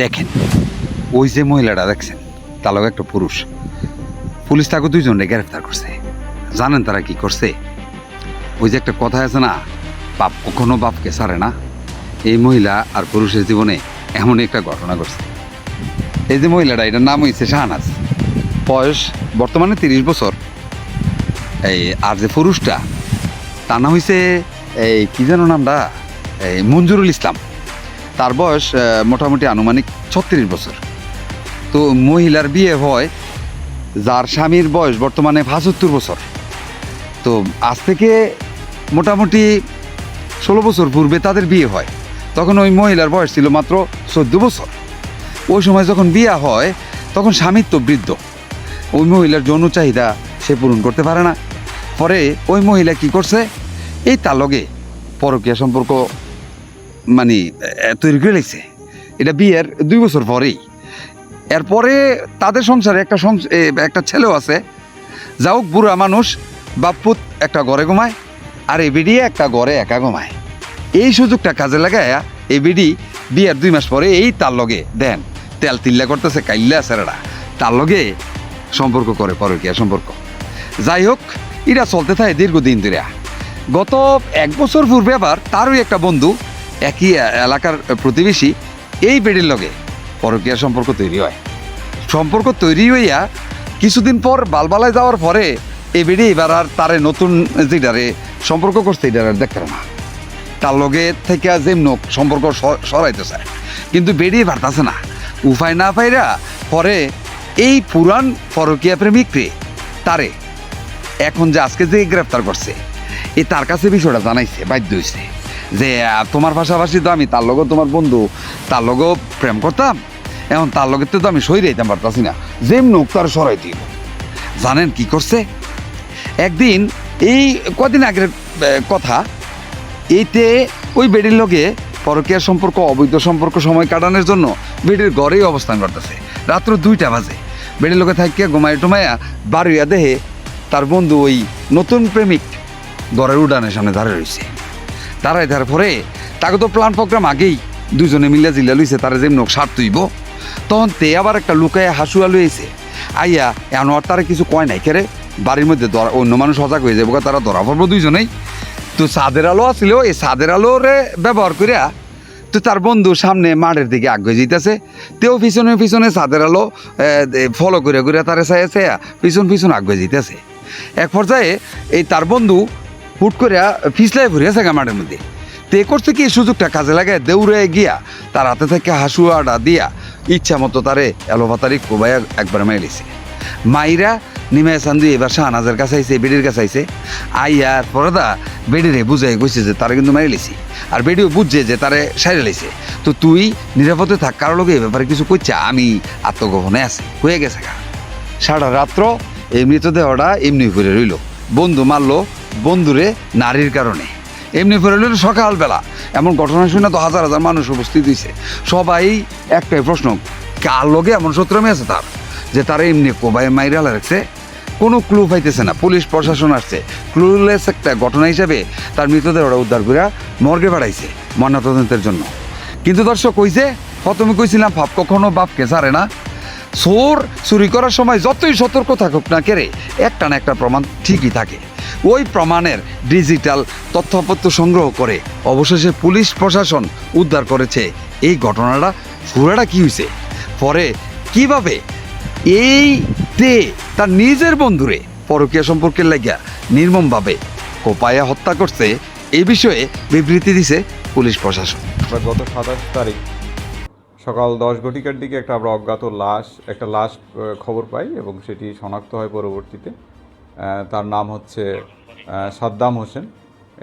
দেখেন, ওই যে মহিলাটা দেখছেন, তার লগে একটা পুরুষ। পুলিশ তাকে দুইজনকে গ্রেফতার করছে। জানেন তারা কি করছে? ওই যে একটা কথা আছে না, বাপ কখনো বাপকে ছাড়ে না। এই মহিলা আর পুরুষের জীবনে এমন একটা ঘটনা ঘটছে। এই যে মহিলাটা, এটার নাম হয়েছে শাহনাজ। বয়স বর্তমানে তিরিশ বছর। এই, আর যে পুরুষটা, তার নাম হয়েছে এই, কি যেন নামটা? এই, মঞ্জুরুল ইসলাম। তার বয়স মোটামুটি আনুমানিক ছত্রিশ বছর। তো মহিলার বিয়ে হয়, যার স্বামীর বয়স বর্তমানে পঁচাত্তর বছর। তো আজ থেকে মোটামুটি ষোলো বছর পূর্বে তাদের বিয়ে হয়। তখন ওই মহিলার বয়স ছিল মাত্র চোদ্দ বছর। ওই সময় যখন বিয়ে হয়, তখন স্বামীর তো বৃদ্ধ। ওই মহিলার যৌন চাহিদা সে পূরণ করতে পারে না। পরে ওই মহিলা কি করছে, এই তালগে পরকীয়া সম্পর্ক মানে তৈরি করে লেগেছে এটা বিয়ের দুই বছর পরেই। এরপরে তাদের সংসারে একটা একটা ছেলেও আছে। যাও, বুড়া মানুষ বাপুত একটা ঘরে ঘুমায়, আর এই বিডি একটা ঘরে একা ঘুমায়। এই সুযোগটা কাজে লাগায়া এই বিডি বিয়ের দুই মাস পরে এই তার লগে দেন। তেল তিল্লা করতেছে, কাইল্লা স্যারেরা তার লগে সম্পর্ক করে, পরকীয়া সম্পর্ক। যাই হোক, এটা চলতে থাকে দীর্ঘদিন ধরে গত এক বছর পূর্বে আবার তারই একটা বন্ধু একই এলাকার প্রতিবেশী এই বেডির লগে পরকীয়া সম্পর্ক তৈরি হয়। সম্পর্ক তৈরি হইয়া কিছুদিন পর বালবালায় যাওয়ার পরে এই বেডি এবার আর তারে নতুন যেটারে সম্পর্ক করছে, এটার আর দেখতে না। তার লগে থেকে যেমন সম্পর্ক সরাইতে চায় কিন্তু বেরিয়ে পারতাছে না। উপায় না পাইরা পরে এই পুরান পরকীয়া প্রেমিকরে তারে এখন যে আজকে যে গ্রেপ্তার করছে, এ তার কাছে বিষয়টা জানাইছে, বাধ্য হয়েছে যে তোমার পাশাপাশি তো আমি, তার লগেও তোমার বন্ধু, তার লগেও প্রেম করতাম। এখন তার লগে তো আমি সই দিতাম পারতাছি না। যেমন তার সরাই দিব। জানেন কি করছে? একদিন এই কদিন আগের কথা, এইতে ওই বেডির লগে পরকীয়া সম্পর্ক, অবৈধ সম্পর্ক সময় কাটানোর জন্য বেডির ঘরেই অবস্থান করতেছে। রাত্র দুইটা বাজে। বেডির লোকে থাকিয়া ঘুমায় টুমাইয়া বাড়িয়া দেহে তার বন্ধু ওই নতুন প্রেমিক ঘরের উডানের সামনে দাঁড়িয়ে রয়েছে দাঁড়ায় তার পরে। তাকে তো প্ল্যান প্রোগ্রাম আগেই দুজনে মিলে জিল্লা লইছে, তারা যেমন সার তুইব। তখন তে আবার একটা লুকায় হাসুয়া লইছে আইয়া এমন আর তারা কিছু কয় নাই, কেরে? বাড়ির মধ্যে ধরা, অন্য মানুষ সজাগ হয়ে যাব তারা ধরা পড়ব দুইজনেই। তো সাদের আলো আছিল এই সাদের আলোরে ব্যবহার করিয়া তো তার বন্ধু সামনে মাঠের দিকে আগে যেতেছে তেও পিছনে পিছনে সাদের আলো ফলো করে করে তারে চাই চাইয়া পিছন পিছন আগে যেতেছে এক পর্যায়ে এই তার বন্ধু হুট করে ফিসলাই ভরিয়া গা মাঠের মধ্যে। তে করছে কি, সুযোগটা কাজে লাগে দৌড়ে গিয়া, তার হাতে থেকে হাসুয়াটা দিয়া ইচ্ছা মতো তারে এলোপাতারি কোবাইয়া একবার মাইলিছে মাইরা নিমে সান্দু এবার শাহনাজের কাছে আইসে বেডির কাছে আইছে। আইয়ার পরদা বেডিরে বুঝাই কইছে যে তারে কিন্তু মারি লিছি আর বেডিও বুঝছে যে তারে সাইরে লাইছে। তো তুই নিরাপদে থাক, কারও লোকে এ ব্যাপারে কিছু কইছে আমি আত্মগোপনে আছি। হয়ে গেছে সারা রাত্র এই মৃতদেহটা এমনি করে রইল। বন্ধু মারলো বন্ধুরে নারীর কারণে। এমনি রইল সকালবেলা। এমন ঘটনা শুনে তো হাজার হাজার মানুষ উপস্থিত হয়েছে সবাই একটাই প্রশ্ন, কার লোকে এমন সূত্রমে আছে তার? যে তারা এমনি কোবাই মাইরা রাখছে কোনো ক্লু পাইতেছে না, পুলিশ, প্রশাসন আসছে। ক্লুলেস একটা ঘটনা হিসাবে তার মৃতদেহটা উদ্ধার করে মর্গে বাড়াইছে ময়নাতদন্তের জন্য। কিন্তু দর্শক কইছে প্রথমে কইছিলাম, ভাব কখনো বাপকে ছাড়ে না। চোর চুরি করার সময় যতই সতর্ক থাকুক না কেড়ে, একটা না একটা প্রমাণ ঠিকই থাকে। ওই প্রমাণের ডিজিটাল তথ্যপত্র সংগ্রহ করে অবশেষে পুলিশ প্রশাসন উদ্ধার করেছে। এই ঘটনাটা পুরাটা কি হয়েছে পরে কীভাবে? এই তে তার নিজের বন্ধুরে পরকীয়া সম্পর্কের লাগিয়া নির্মমভাবে কোপায়া হত্যা করছে এই বিষয়ে বিবৃতি দিছে পুলিশ প্রশাসন। গত সাতাশ তারিখ সকাল দশ ঘটিকার দিকে একটা আমরা অজ্ঞাত লাশ, একটা লাশ খবর পাই এবং সেটি শনাক্ত হয় পরবর্তীতে। তার নাম হচ্ছে সাদ্দাম হোসেন।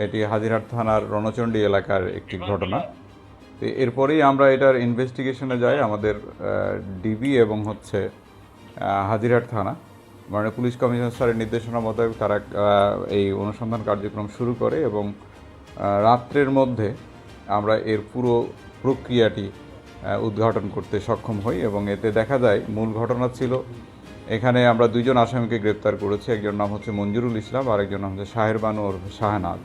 এটি হাজিরহাট থানার রণচণ্ডী এলাকার একটি ঘটনা। তো এরপরেই আমরা এটার ইনভেস্টিগেশনে যাই, আমাদের ডিবি এবং হচ্ছে হাজিরহাট থানা। মানে পুলিশ কমিশনার স্যারের নির্দেশনা মোতাবেক তারা এই অনুসন্ধান কার্যক্রম শুরু করে এবং রাত্রের মধ্যে আমরা এর পুরো প্রক্রিয়াটি উদ্ঘাটন করতে সক্ষম হই এবং এতে দেখা যায়, মূল ঘটনা ছিল এখানে আমরা দুইজন আসামিকে গ্রেপ্তার করেছি। একজন নাম হচ্ছে মঞ্জুরুল ইসলাম আর একজন নাম হচ্ছে শাহের বানু ওরফ শাহনাজ।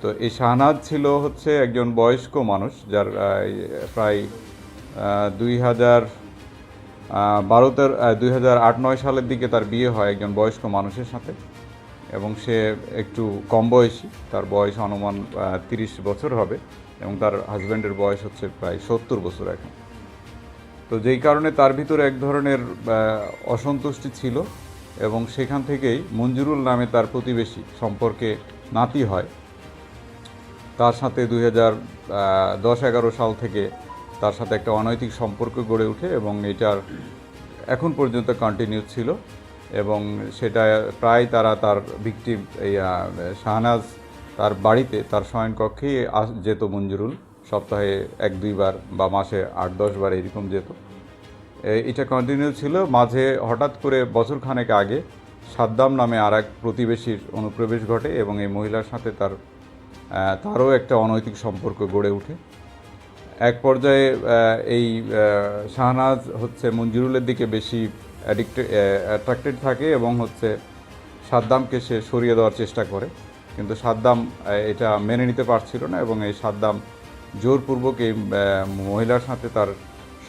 তো এই শাহনাজ ছিল হচ্ছে একজন বয়স্ক মানুষ, যার প্রায় দুই হাজার বারোতের দুই হাজার আট, নয় সালের দিকে তার বিয়ে হয় একজন বয়স্ক মানুষের সাথে। এবং সে একটু কম বয়সী, তার বয়স অনুমান তিরিশ বছর হবে। এবং তার হাজব্যান্ডের বয়স হচ্ছে প্রায় সত্তর বছর এখন। তো যেই কারণে তার ভিতরে এক ধরনের অসন্তুষ্টি ছিল এবং সেখান থেকেই মঞ্জুরুল নামে তার প্রতিবেশী সম্পর্কে নাতি হয়। তার সাথে দুই হাজার দশ এগারো সাল থেকে তার সাথে একটা অনৈতিক সম্পর্ক গড়ে ওঠে এবং এটার এখন পর্যন্ত কন্টিনিউ ছিল এবং সেটা প্রায় তারা তার ভিকটিম এই শাহনাজ তার বাড়িতে, তার শয়নকক্ষেই যেত মঞ্জুরুল। সপ্তাহে এক দুইবার বা মাসে আট দশ বার এরকম যেত। এটা কন্টিনিউ ছিল। মাঝে হঠাৎ করে বছর খানেক আগে সাদ্দাম নামে আর এক প্রতিবেশীর অনুপ্রবেশ ঘটে এবং এই মহিলার সাথে তার তারও একটা অনৈতিক সম্পর্ক গড়ে ওঠে। এক পর্যায়ে এই শাহনাজ হচ্ছে মঞ্জুরুলের দিকে বেশি অ্যাডিক্টেড অ্যাট্রাক্টেড থাকে এবং হচ্ছে সাদ্দামকে সে সরিয়ে দেওয়ার চেষ্টা করে। কিন্তু সাদ্দাম এটা মেনে নিতে পারছিল না এবং এই সাদ্দাম জোরপূর্বক এই মহিলার সাথে তার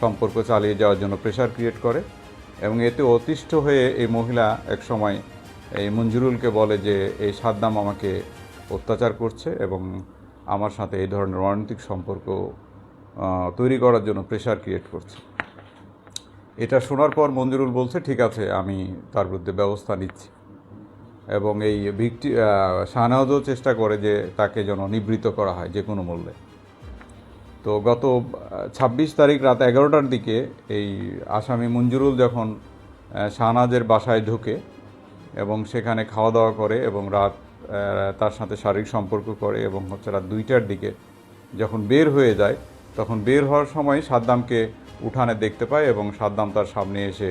সম্পর্ক চালিয়ে যাওয়ার জন্য প্রেশার ক্রিয়েট করে এবং এতে অতিষ্ঠ হয়ে এই মহিলা এক সময় এই মঞ্জুরুলকে বলে যে, এই সাদ্দাম আমাকে অত্যাচার করছে এবং আমার সাথে এই ধরনের রণনীতিক সম্পর্ক তৈরি করার জন্য প্রেশার ক্রিয়েট করছে। এটা শোনার পর মঞ্জুরুল বলছে, ঠিক আছে, আমি তার বিরুদ্ধে ব্যবস্থা নিচ্ছি। এবং এই ভিক্টি শাহনাজও চেষ্টা করে যে তাকে যেন নিবৃত্ত করা হয় যে কোনো মূল্যে। তো গত ছাব্বিশ তারিখ রাত এগারোটার দিকে এই আসামি মঞ্জুরুল যখন শাহনাজের বাসায় ঢুকে এবং সেখানে খাওয়া দাওয়া করে এবং রাত তার সাথে শারীরিক সম্পর্ক করে এবং হচ্ছে রাত দুইটার দিকে যখন বের হয়ে যায়, তখন বের হওয়ার সময় সাদ্দামকে উঠানে দেখতে পায় এবং সাদ্দাম তার সামনে এসে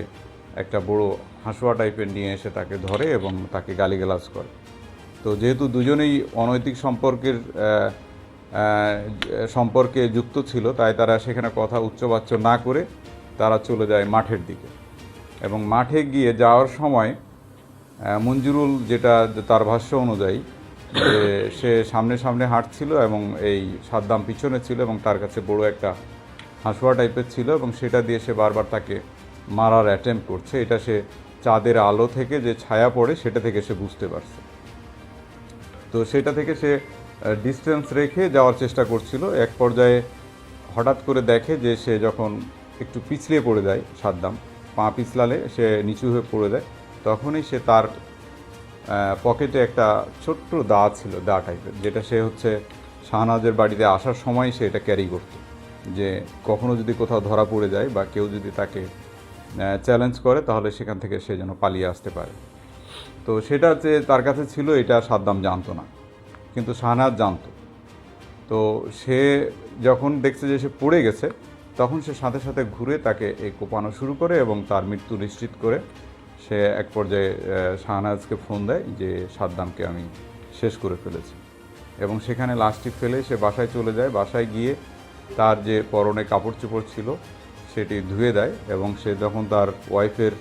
একটা বড় হাঁসুয়া টাইপের নিয়ে এসে তাকে ধরে এবং তাকে গালিগালাজ করে। তো যেহেতু দুজনেই অনৈতিক সম্পর্কের সম্পর্কে যুক্ত ছিল, তাই তারা সেখানে কথা উচ্চবাচ্য না করে তারা চলে যায় মাঠের দিকে। এবং মাঠে গিয়ে যাওয়ার সময় মঞ্জুরুল যেটা তার ভাষ্য অনুযায়ী, যে সে সামনে সামনে হাঁটছিল এবং এই সাদ্দাম পিছনে ছিল এবং তার কাছে বড় একটা হাঁসুয়া টাইপের ছিল এবং সেটা দিয়ে সে বারবার তাকে মারার অ্যাটেম্প করছে। এটা সে চাঁদের আলো থেকে যে ছায়া পড়ে, সেটা থেকে সে বুঝতে পারছে। তো সেটা থেকে সে ডিস্টেন্স রেখে যাওয়ার চেষ্টা করছিল। এক পর্যায়ে হঠাৎ করে দেখে যে সে যখন একটু পিছলে পড়ে যায় সাদ্দাম, পা পিছলালে সে নিচু হয়ে পড়ে যায়, তখনই সে তার পকেটে একটা ছোট্ট দা ছিল, দা টাইপের যেটা সে হচ্ছে শাহনাজের বাড়িতে আসার সময় সে এটা ক্যারি করতো। যে কখনো যদি কোথাও ধরা পড়ে যায় বা কেউ যদি তাকে চ্যালেঞ্জ করে, তাহলে সেখান থেকে সে যেন পালিয়ে আসতে পারে। তো সেটা যে তার কাছে ছিল, এটা সাদ্দাম জানতো না। কিন্তু শাহনাজ জানতো। তো সে যখন দেখছে যে সে পড়ে গেছে, তখন সে সাথে সাথে ঘুরে তাকে এই কোপানো শুরু করে এবং তার মৃত্যু নিশ্চিত করে সে এক পর্যায়ে শাহনাজকে ফোন দেয় যে, সাদ্দামকে আমি শেষ করে ফেলেছি। এবং সেখানে লাশটি ফেলে সে বাসায় চলে যায়। বাসায় গিয়ে তার যে পরনে কাপড় চোপড় ছিল, সেটি ধুয়ে দেয় এবং সে যখন তার ওয়াইফের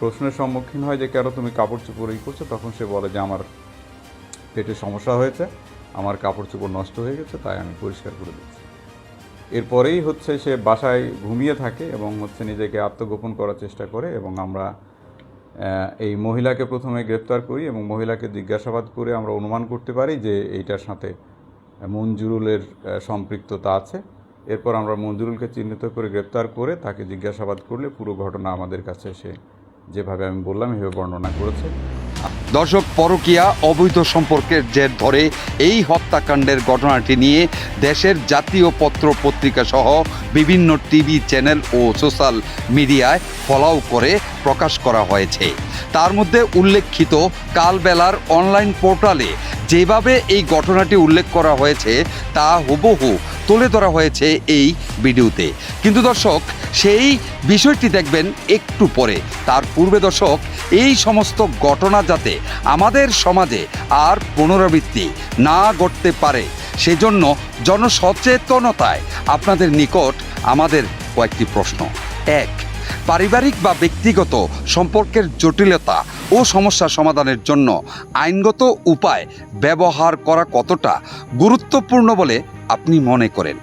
প্রশ্নের সম্মুখীন হয় যে, কেন তুমি কাপড় চোপড় ই করছ? তখন সে বলে যে, আমার পেটে সমস্যা হয়েছে, আমার কাপড় চোপড় নষ্ট হয়ে গেছে, তাই আমি পরিষ্কার করে দিচ্ছি। এরপরেই হচ্ছে সে বাসায় ঘুমিয়ে থাকে এবং হচ্ছে নিজেকে আত্মগোপন করার চেষ্টা করে এবং আমরা এই মহিলাকে প্রথমে গ্রেপ্তার করি এবং মহিলাকে জিজ্ঞাসাবাদ করে আমরা অনুমান করতে পারি যে এইটার সাথে মঞ্জুরুলের সম্পৃক্ততা আছে। এরপর আমরা মঞ্জুরুলকে চিহ্নিত করে গ্রেপ্তার করে তাকে জিজ্ঞাসাবাদ করলে পুরো ঘটনা আমাদের কাছে সে যেভাবে আমি বললাম, এভাবে বর্ণনা করেছে। দর্শক, পরকিয়া, অবৈধ সম্পর্কের জের ধরে এই হত্যাকাণ্ডের ঘটনাটি নিয়ে দেশের জাতীয় পত্র পত্রিকা সহ বিভিন্ন টিভি চ্যানেল ও সোশ্যাল মিডিয়ায় ফলাও করে প্রকাশ করা হয়েছে। তার মধ্যে উল্লেখিত কালবেলার অনলাইন পোর্টালে যেভাবে এই ঘটনাটি উল্লেখ করা হয়েছে, তা হুবহু তুলে ধরা হয়েছে এই ভিডিওতে। কিন্তু দর্শক, সেই বিষয়টি দেখবেন একটু পরে। তার পূর্বে দর্শক, এই সমস্ত ঘটনা যাতে আমাদের সমাজে আর পুনরাবৃত্তি না ঘটতে পারে, সেজন্য জনসচেতনতায় আপনাদের নিকট আমাদের কয়েকটি প্রশ্ন। এক, পারিবারিক বা ব্যক্তিগত সম্পর্কের জটিলতা ও সমস্যা সমাধানের জন্য আইনগত উপায় ব্যবহার করা কতটা গুরুত্বপূর্ণ বলে আপনি মনে করেন?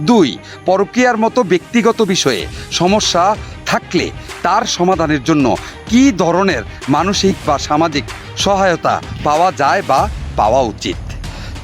দুই, পরকীয়ার মতো ব্যক্তিগত বিষয়ে সমস্যা থাকলে তার সমাধানের জন্য কী ধরনের মানসিক বা সামাজিক সহায়তা পাওয়া যায় বা পাওয়া উচিত?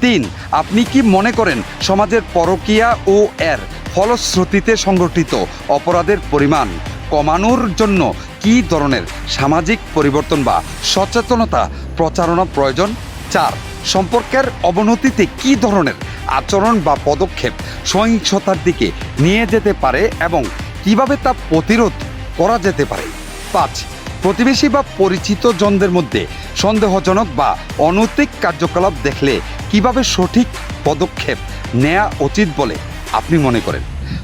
তিন, আপনি কি মনে করেন সমাজের পরকীয়া ও এর ফলশ্রুতিতে সংগঠিত অপরাধের পরিমাণ কমানোর জন্য কী ধরনের সামাজিক পরিবর্তন বা সচেতনতা প্রচারণা প্রয়োজন? চার, সম্পর্কের অবনতিতে কী ধরনের আচরণ বা পদক্ষেপ সহিংসতার দিকে নিয়ে যেতে পারে এবং কীভাবে তা প্রতিরোধ করা যেতে পারে? পাঁচ, প্রতিবেশী বা পরিচিত জনদের মধ্যে সন্দেহজনক বা অনৈতিক কার্যকলাপ দেখলে কীভাবে সঠিক পদক্ষেপ নেওয়া উচিত বলে আপনি মনে করেন?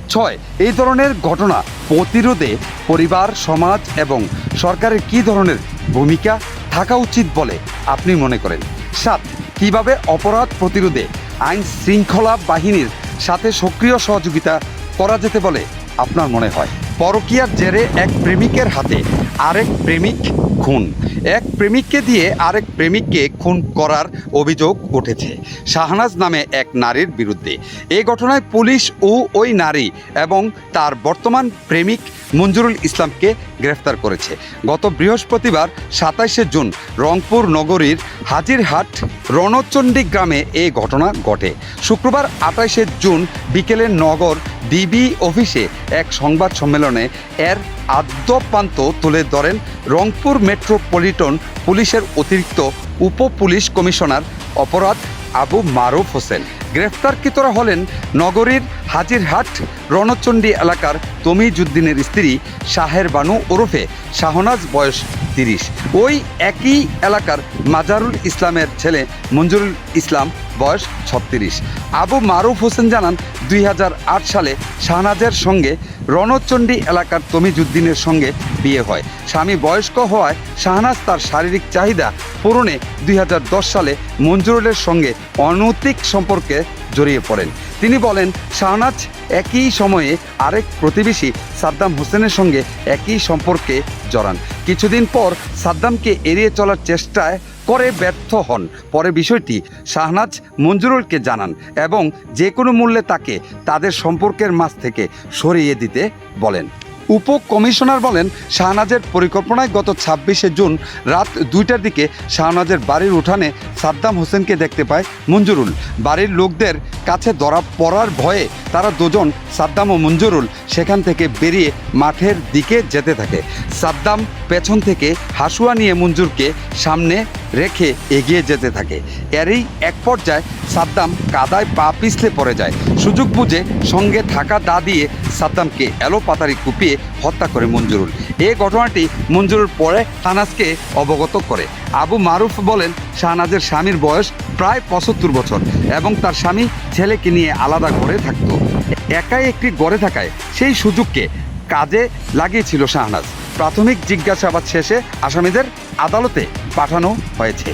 ছয়, এই ধরনের ঘটনা প্রতিরোধে পরিবার, সমাজ এবং সরকারের কী ধরনের ভূমিকা থাকা উচিত বলে আপনি মনে করেন? সাত, কীভাবে অপরাধ প্রতিরোধে আইন শৃঙ্খলা বাহিনীর সাথে সক্রিয় সহযোগিতা করা যেতে বলে আপনার মনে হয়? পরকীয়ার জেরে এক প্রেমিকের হাতে আরেক প্রেমিক খুন। এক প্রেমিককে দিয়ে আরেক প্রেমিককে খুন করার অভিযোগ উঠেছে। শাহনাজ নামে এক নারীর বিরুদ্ধে। এই ঘটনায় পুলিশ ও ওই নারী এবং তার বর্তমান প্রেমিক মঞ্জুরুল ইসলামকে গ্রেফতার করেছে। গত বৃহস্পতিবার সাতাইশে জুন রংপুর নগরীর হাজিরহাট রণচণ্ডী গ্রামে এই ঘটনা ঘটে। শুক্রবার আঠাইশে জুন বিকেলে নগর ডিবি অফিসে এক সংবাদ সম্মেলনে এর আদ্যপান্ত তুলে ধরেন রংপুর মেট্রোপলিটন পুলিশের অতিরিক্ত উপ পুলিশ কমিশনার অপরাধ আবু মারুফ হোসেন। গ্রেফতারকৃতরা হলেন নগরীর হাজিরহাট, রণচণ্ডী এলাকার তমিজুদ্দিনের স্ত্রী শাহের বানু ওরফে শাহনাজ বয়স তিরিশ। ওই একই এলাকার মাজারুল ইসলামের ছেলে মঞ্জুরুল ইসলাম বয়স ছত্রিশ। আবু মারুফ হোসেন জানান, দুই হাজার আট সালে শাহনাজের সঙ্গে রণচণ্ডী এলাকার তমিজুদ্দিনের সঙ্গে বিয়ে হয়। স্বামী বয়স্ক হওয়ায় শাহনাজ তার শারীরিক চাহিদা পূরণে দুই হাজার দশ সালে মঞ্জুরুলের সঙ্গে অনৈতিক সম্পর্কে জড়িয়ে পড়েন। তিনি বলেন, শাহনাজ একই সময়ে আরেক প্রতিবেশী সাদ্দাম হোসেনের সঙ্গে একই সম্পর্কে জড়ান। কিছুদিন পর সাদ্দামকে এড়িয়ে চলার চেষ্টায় করে ব্যর্থ হন। পরে বিষয়টি শাহনাজ মঞ্জুরুলকে জানান এবং যে কোনো মূল্যে তাকে তাদের সম্পর্কের মাছ থেকে সরিয়ে দিতে বলেন। উপ কমিশনার বলেন, শাহনাজের পরিকল্পনায় গত ছাব্বিশে জুন রাত দুইটার দিকে শাহনাজের বাড়ির উঠানে সাদ্দাম হোসেনকে দেখতে পায় মঞ্জুরুল। বাড়ির লোকদের কাছে ধরা পড়ার ভয়ে তারা দুজন সাদ্দাম ও মঞ্জুরুল সেখান থেকে বেরিয়ে মাঠের দিকে যেতে থাকে। সাদ্দাম পেছন থেকে হাসুয়া নিয়ে মঞ্জুরকে সামনে রেখে এগিয়ে যেতে থাকে। এরই এক পর্যায়ে সাদ্দাম কাদায় পা পিছলে পড়ে যায়। সুযোগ বুঝে সঙ্গে থাকা দা দিয়ে সাদ্দামকে এলো পাতারি কুপিয়ে হত্যা করে মঞ্জুরুল। এই ঘটনাটি মঞ্জুরুল পরে থানাসকে অবগত করে। আবু মারুফ বলেন শাহনাজের স্বামীর বয়স প্রায় পঁচাত্তর বছর এবং তার স্বামী ছেলেকে নিয়ে আলাদা ঘরে থাকত। একাই একটি গড়ে থাকায় সেই সুযোগকে কাজে লাগিয়েছিল শাহনাজ। প্রাথমিক জিজ্ঞাসাবাদ শেষে আসামিদের আদালতে পাঠানো হয়েছে।